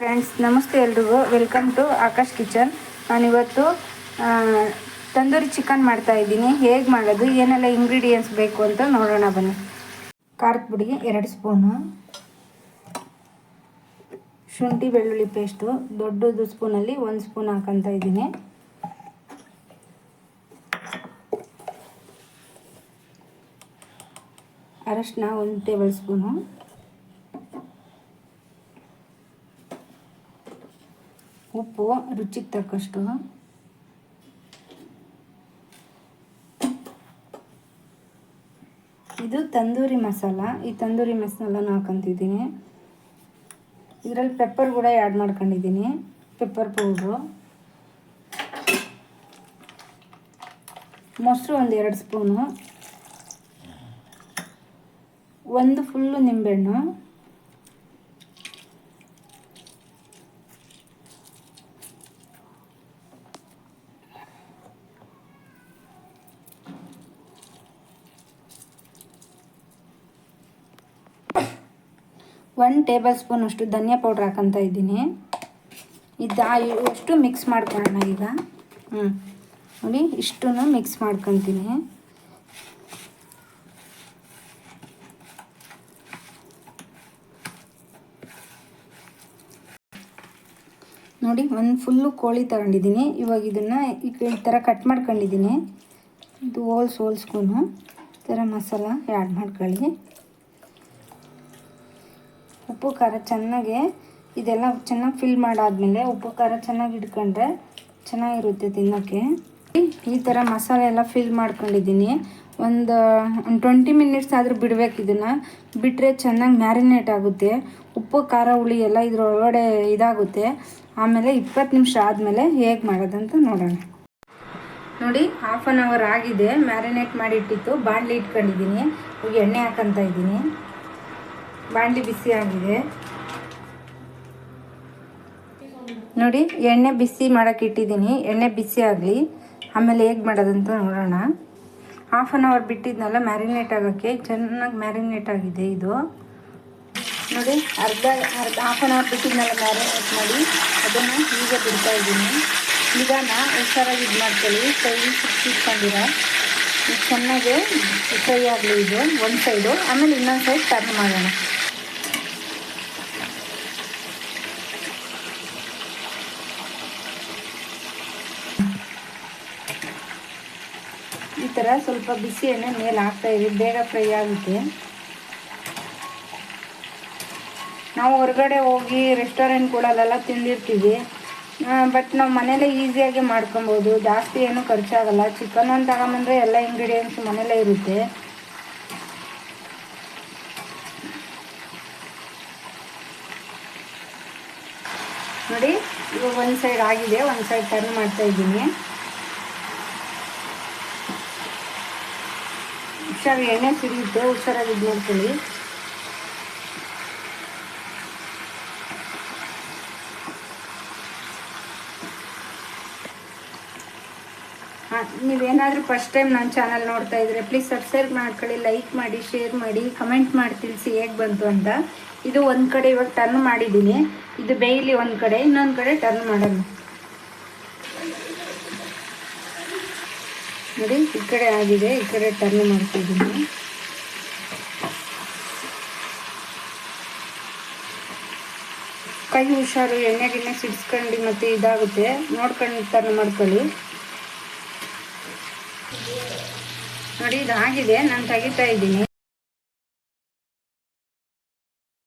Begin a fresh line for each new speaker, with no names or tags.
Friends ನಮಸ್ತೆ ಎಲ್ರಿಗೂ. Welcome to Akash kitchen ನಾನಿವತ್ತು ತಂದೂರಿ ಚಿಕನ್ ಮಾಡ್ತಾ ಇದ್ದೀನಿ. ಹೇಗೆ ಮಾಡೋದು, ಏನೆಲ್ಲ ಇಂಗ್ರೀಡಿಯೆಂಟ್ಸ್ ಬೇಕು ಅಂತ ನೋಡೋಣ ಬನ್ನಿ. ಖಾರದ ಪುಡಿ, ಎರಡು ಸ್ಪೂನು. ಶುಂಠಿ ಬೆಳ್ಳುಳ್ಳಿ ಪೇಸ್ಟು ದೊಡ್ಡದು ಸ್ಪೂನಲ್ಲಿ ಒಂದು ಸ್ಪೂನ್ ಹಾಕೊತ ಇದ್ದೀನಿ. ಅರಶಿನ ಒಂದು ಟೇಬಲ್ ಸ್ಪೂನು. ಉಪ್ಪು ರುಚಿಗೆ ತಕ್ಕಷ್ಟು. ಇದು ತಂದೂರಿ ಮಸಾಲ. ಈ ತಂದೂರಿ ಮಸಾಲನ ಹಾಕೊಂತಿದ್ದೀನಿ. ಇದರಲ್ಲಿ ಪೆಪ್ಪರ್ ಕೂಡ ಆ್ಯಡ್ ಮಾಡ್ಕೊಂಡಿದ್ದೀನಿ. ಪೆಪ್ಪರ್ ಪೌಡ್ರು ಮೊಸರು ಒಂದು ಎರಡು ಸ್ಪೂನು ಒಂದು ಫುಲ್ಲು ನಿಂಬೆಹಣ್ಣು. ಒನ್ ಟೇಬಲ್ ಸ್ಪೂನ್ ಅಷ್ಟು ಧನಿಯಾ ಪೌಡ್ರ್ ಹಾಕಂತ ಇದ್ದೀನಿ. ಇದು ಅಷ್ಟು ಮಿಕ್ಸ್ ಮಾಡ್ಕೊಳ್ಳೋಣ ಈಗ. ಹ್ಞೂ ನೋಡಿ ಇಷ್ಟು ಮಿಕ್ಸ್ ಮಾಡ್ಕೊತೀನಿ. ನೋಡಿ, ಒಂದು ಫುಲ್ಲು ಕೋಳಿ ತಗೊಂಡಿದ್ದೀನಿ. ಇವಾಗ ಇದನ್ನು ಈ ಥರ ಕಟ್ ಮಾಡ್ಕೊಂಡಿದ್ದೀನಿ. ಇದು ಹೋಲ್ಸ್ ಹೋಲ್ಸ್ಕೊಂಡು ಈ ಥರ ಮಸಾಲ ಆ್ಯಡ್ ಮಾಡ್ಕೊಳ್ಳಿ. ಉಪ್ಪು, ಖಾರ ಚೆನ್ನಾಗೆ ಇದೆಲ್ಲ ಚೆನ್ನಾಗಿ ಫಿಲ್ ಮಾಡಾದ್ಮೇಲೆ ಉಪ್ಪು, ಖಾರ ಚೆನ್ನಾಗಿ ಇಟ್ಕೊಂಡ್ರೆ ಚೆನ್ನಾಗಿರುತ್ತೆ ತಿನ್ನೋಕ್ಕೆ ಈ ಥರ ಮಸಾಲೆ ಎಲ್ಲ ಫಿಲ್ ಮಾಡ್ಕೊಂಡಿದ್ದೀನಿ. ಒಂದು ಒಂದು ಟ್ವೆಂಟಿ ಮಿನಿಟ್ಸ್ ಆದರೂ ಬಿಡಬೇಕು ಇದನ್ನು. ಬಿಟ್ಟರೆ ಚೆನ್ನಾಗಿ ಮ್ಯಾರಿನೇಟ್ ಆಗುತ್ತೆ. ಉಪ್ಪು, ಖಾರ, ಹುಳಿ ಎಲ್ಲ ಇದ್ರೊಳಗಡೆ ಇದಾಗುತ್ತೆ. ಆಮೇಲೆ ಇಪ್ಪತ್ತು ನಿಮಿಷ ಆದಮೇಲೆ ಹೇಗೆ ಮಾಡೋದಂತ ನೋಡೋಣ. ನೋಡಿ ಹಾಫ್ ಆನ್ ಅವರ್ ಆಗಿದೆ. ಮ್ಯಾರಿನೇಟ್ ಮಾಡಿಟ್ಟಿತ್ತು ಬಾಣಲಿ ಇಟ್ಕೊಂಡಿದ್ದೀನಿ. ಈಗ ಎಣ್ಣೆ ಹಾಕಂತ ಇದ್ದೀನಿ. ಬಾಣಲಿ ಬಿಸಿ ಆಗಿದೆ. ನೋಡಿ, ಎಣ್ಣೆ ಬಿಸಿ ಮಾಡೋಕೆ ಇಟ್ಟಿದ್ದೀನಿ. ಎಣ್ಣೆ ಬಿಸಿ ಆಗಲಿ. ಆಮೇಲೆ ಹೇಗೆ ಮಾಡೋದಂತ ನೋಡೋಣ. ಹಾಫ್ ಆನ್ ಅವರ್ ಬಿಟ್ಟಿದ್ನಲ್ಲ ಮ್ಯಾರಿನೇಟ್ ಆಗೋಕ್ಕೆ. ಚೆನ್ನಾಗಿ ಮ್ಯಾರಿನೇಟ್ ಆಗಿದೆ ಇದು. ನೋಡಿ, ಅರ್ಧ ಅರ್ಧ ಹಾಫ್ ಆನ್ ಅವರ್ ಬಿಟ್ಟಿದ್ನಲ್ಲ ಮ್ಯಾರಿನೇಟ್ ಮಾಡಿ. ಅದನ್ನು ಈಗ ಬಿಡ್ತಾ ಇದ್ದೀನಿ. ನಿಧಾನ ಹುಷಾರಾಗಿ ಇದು ಮಾಡ್ಕೊಳ್ಳಿ. ಕೈ ಸುತ್ತಿಟ್ಕೊಂಡಿರ ಇದು ಚೆನ್ನಾಗಿ ಫ್ರೈ ಆಗಲಿ ಇದು, ಒಂದು ಸೈಡು ಆಮೇಲೆ ಇನ್ನೊಂದು ಸೈಡ್ ಟರ್ನ್ ಮಾಡೋಣ. ಥರ ಸ್ವಲ್ಪ ಬಿಸಿ ಎಣ್ಣೆ ಮೇಲೆ ಹಾಕ್ತಾ ಇರಿ, ಬೇಗ ಫ್ರೈ ಆಗುತ್ತೆ. ನಾವು ಹೊರಗಡೆ ಹೋಗಿ ರೆಸ್ಟೋರೆಂಟ್ಗಳಲ್ಲೆಲ್ಲ ತಿಂದಿರ್ತೀವಿ. ಬಟ್ ನಾವು ಮನೇಲೇ ಈಸಿಯಾಗಿ ಮಾಡ್ಕೊಬೋದು, ಜಾಸ್ತಿ ಏನು ಖರ್ಚಾಗಲ್ಲ. ಚಿಕನ್ ಅಂತ ತಗೊಂಬಂದ್ರೆ ಎಲ್ಲ ಇಂಗ್ರೀಡಿಯೆಂಟ್ಸ್ ಮನೇಲೇ ಇರುತ್ತೆ. ನೋಡಿ, ಇವಾಗ ಒಂದು ಸೈಡ್ ಆಗಿದೆ, ಒಂದು ಸೈಡ್ ಟರ್ನ್ ಮಾಡ್ತಾ ಇದ್ದೀನಿ. ಹುಷಾರು ಎಣ್ಣೆ ಸಿಡಿಯುತ್ತೆ ಹುಷಾರಾಗಿ ಅಂತೇಳಿ. ನೀವೇನಾದರೂ ಫಸ್ಟ್ ಟೈಮ್ ನನ್ನ ಚಾನಲ್ ನೋಡ್ತಾ ಇದ್ರೆ ಪ್ಲೀಸ್ ಸಬ್ಸ್ಕ್ರೈಬ್ ಮಾಡ್ಕೊಳ್ಳಿ ಲೈಕ್ ಮಾಡಿ ಶೇರ್ ಮಾಡಿ ಕಮೆಂಟ್ ಮಾಡಿ, ತಿಳಿಸಿ ಹೇಗೆ ಬಂತು ಅಂತ. ಇದು ಒಂದು ಕಡೆ ಇವಾಗ ಟರ್ನ್ ಮಾಡಿದ್ದೀನಿ. ಇದು ಬೇಯಲಿ ಒಂದು ಕಡೆ, ಇನ್ನೊಂದು ಕಡೆ ಟರ್ನ್ ಮಾಡೋಣ. ನೋಡಿ, ಈ ಕಡೆ ಆಗಿದೆ, ಈ ಕಡೆ ಟರ್ನ್ ಮಾಡ್ತಿದ್ದೀನಿ ಕೈ ಹುಷಾರು, ಎಣ್ಣೆ ಗಿಣ್ಣೆ ಸಿಡಿಸ್ಕೊಂಡು ಮತ್ತೆ ಇದಾಗುತ್ತೆ. ನೋಡ್ಕೊಂಡು ಟರ್ನ್ ಮಾಡ್ಕೊಳ್ಳಿ. ನೋಡಿ ಇದಾಗಿದೆ ನಾನು ತೆಗಿತಾ ಇದ್ದೀನಿ.